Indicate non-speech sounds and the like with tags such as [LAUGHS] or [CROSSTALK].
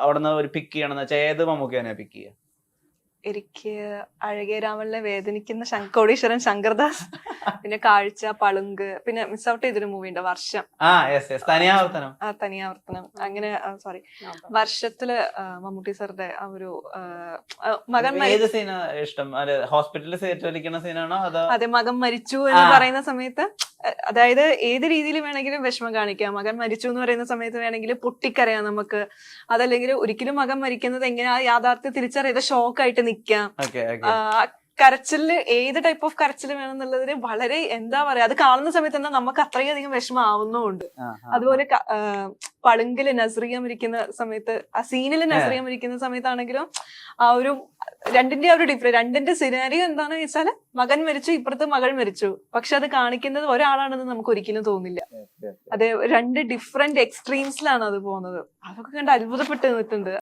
അവിടുന്ന് ഒരു പിക്ക് ചെയ്യണമെന്ന് വെച്ചാൽ ഏത് മമ്മൂക്കിയാണ് പിക്ക് ചെയ്യുക? എനിക്ക് അഴകിയ രാമനെ വേദനിക്കുന്ന ശങ്കോടീശ്വരൻ ശങ്കർദാസ് [LAUGHS] പിന്നെ കാഴ്ച പളുങ്ക് പിന്നെ മിസ് ഔട്ട് ചെയ്തൊരു മൂവി ഉണ്ട് വർഷം. തനിയാവർത്തനം. ആ തനിയാവർത്തനം. അങ്ങനെ സോറി വർഷത്തിൽ മമ്മൂട്ടി സാറിന്റെ ആ ഒരു മകൻ ഇഷ്ടം? ഹോസ്പിറ്റലിൽ സീനാണോ അതോ മകൻ മരിച്ചു എന്ന് പറയുന്ന സമയത്ത് അതായത് ഏത് രീതിയിൽ വേണമെങ്കിലും വിഷമം കാണിക്കാം. മകൻ മരിച്ചു എന്ന് പറയുന്ന സമയത്ത് വേണമെങ്കിൽ പൊട്ടിക്കരയാം നമുക്ക്. അതല്ലെങ്കിൽ ഒരിക്കലും മകൻ മരിക്കുന്നത് എങ്ങനെ ആ യാഥാർത്ഥ്യം തിരിച്ചറിയാതെ ഷോക്കായിട്ട് നിൽക്കാം കരച്ചിൽ ഏത് ടൈപ്പ് ഓഫ് കരച്ചിൽ വേണമെന്നുള്ളതിന് വളരെ എന്താ പറയാ അത് കാണുന്ന സമയത്ത് തന്നെ നമുക്ക് അത്രയധികം വിഷമം ആവുന്നുമുണ്ട്. അതുപോലെ പളുങ്കിൽ നസ്രിയം ഇരിക്കുന്ന സമയത്ത് ആ സീനിൽ നസ്രിയം ഇരിക്കുന്ന സമയത്താണെങ്കിലും ആ ഒരു രണ്ടിന്റെ ആ ഒരു ഡിഫറൻസ് രണ്ടിന്റെ സിനാരിയോ എന്താണെന്ന് വെച്ചാൽ മകൻ മരിച്ചു ഇപ്പുറത്ത് മകൾ മരിച്ചു. പക്ഷെ അത് കാണിക്കുന്നത് ഒരാളാണെന്ന് നമുക്ക് ഒരിക്കലും തോന്നില്ല. അതെ രണ്ട് ഡിഫറെന്റ് എക്സ്ട്രീംസിലാണ് അത് പോകുന്നത്. അതൊക്കെ കണ്ട് അത്ഭുതപ്പെട്ട് നിൽക്കുന്നത്